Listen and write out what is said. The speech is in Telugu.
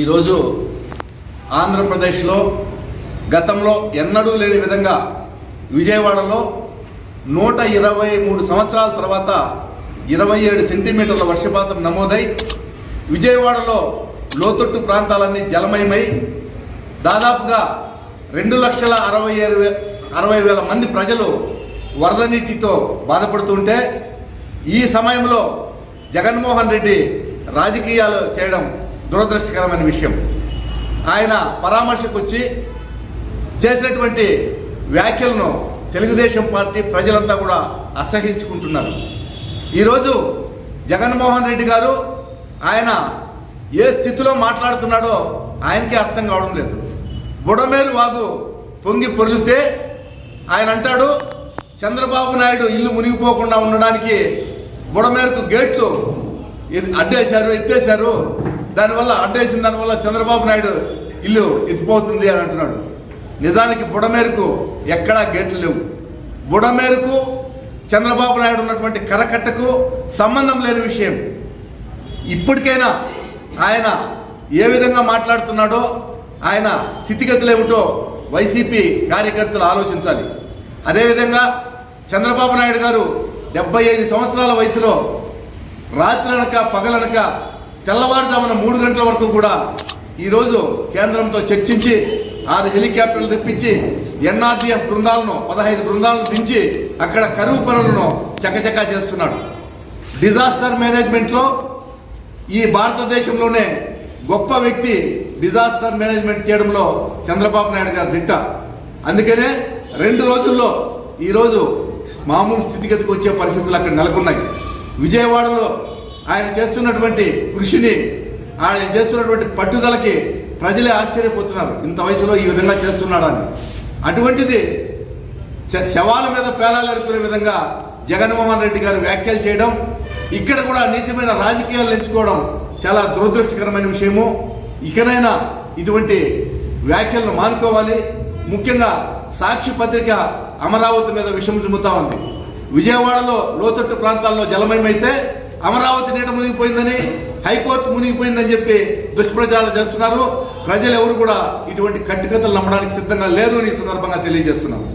ఈరోజు ఆంధ్రప్రదేశ్లో గతంలో ఎన్నడూ లేని విధంగా విజయవాడలో నూట ఇరవై మూడు సంవత్సరాల తర్వాత ఇరవై ఏడు సెంటీమీటర్ల వర్షపాతం నమోదై విజయవాడలో లోతట్టు ప్రాంతాలన్నీ జలమయమై దాదాపుగా రెండు లక్షల అరవై ఏడు అరవై వేల మంది ప్రజలు వరద నీటితో బాధపడుతుంటే ఈ సమయంలో జగన్మోహన్ రెడ్డి రాజకీయాలు చేయడం దురదృష్టకరమైన విషయం. ఆయన పరామర్శకు వచ్చి చేసినటువంటి వ్యాఖ్యలను తెలుగుదేశం పార్టీ ప్రజలంతా కూడా అసహించుకుంటున్నారు. ఈరోజు జగన్మోహన్ రెడ్డి గారు ఆయన ఏ స్థితిలో మాట్లాడుతున్నాడో ఆయనకే అర్థం కావడం లేదు. బుడమేరు వాగు పొంగి పొరిలితే ఆయన అంటాడు చంద్రబాబు నాయుడు ఇల్లు మునిగిపోకుండా ఉండడానికి బుడమేరకు గేట్లు అడ్డేశారు ఎత్తేశారు దానివల్ల అడ్డేసిన దానివల్ల చంద్రబాబు నాయుడు ఇల్లు ఎత్తిపోతుంది అని అంటున్నాడు. నిజానికి బుడమేరకు ఎక్కడా గేట్లు లేవు. బుడమేరకు చంద్రబాబు నాయుడు ఉన్నటువంటి కరకట్టకు సంబంధం లేని విషయం. ఇప్పటికైనా ఆయన ఏ విధంగా మాట్లాడుతున్నాడో ఆయన స్థితిగతులు ఏమిటో వైసీపీ కార్యకర్తలు ఆలోచించాలి. అదేవిధంగా చంద్రబాబు నాయుడు గారు డెబ్బై ఐదు సంవత్సరాల వయసులో రాత్రనక పగలనక తెల్లవారుజామున మూడు గంటల వరకు కూడా ఈరోజు కేంద్రంతో చర్చించి ఆరు హెలికాప్టర్లు తెప్పించి ఎన్ఆర్టీఎఫ్ బృందాలను పదహైదు బృందాలను దించి అక్కడ కరువు పనులను చకచకా చేస్తున్నాడు. డిజాస్టర్ మేనేజ్మెంట్లో ఈ భారతదేశంలోనే గొప్ప వ్యక్తి డిజాస్టర్ మేనేజ్మెంట్ చేయడంలో చంద్రబాబు నాయుడు గారు దిట్ట. అందుకనే రెండు రోజుల్లో ఈరోజు మామూలు స్థితిగతికి వచ్చే పరిస్థితులు అక్కడ నెలకొన్నాయి. విజయవాడలో ఆయన చేస్తున్నటువంటి కృషిని ఆయన చేస్తున్నటువంటి పట్టుదలకి ప్రజలే ఆశ్చర్యపోతున్నారు. ఇంత వయసులో ఈ విధంగా చేస్తున్నాడని. అటువంటిది శవాల మీద పేలాలు ఎరుకునే విధంగా జగన్మోహన్ రెడ్డి గారు వ్యాఖ్యలు చేయడం ఇక్కడ కూడా నీచమైన రాజకీయాలు ఎంచుకోవడం చాలా దురదృష్టకరమైన విషయము. ఇకనైనా ఇటువంటి వ్యాఖ్యలను మానుకోవాలి. ముఖ్యంగా సాక్షి పత్రిక అమరావతి మీద విషం చుమ్ముతా ఉంది. విజయవాడలో లోతట్టు ప్రాంతాల్లో జలమయమైతే అమరావతి నీట మునిగిపోయిందని హైకోర్టు మునిగిపోయిందని చెప్పి దుష్ప్రచారాలు చేస్తున్నారు. ప్రజలు ఎవరు కూడా ఇటువంటి కట్టుకథలు నమ్మడానికి సిద్ధంగా లేరు అని ఈ సందర్భంగా తెలియజేస్తున్నారు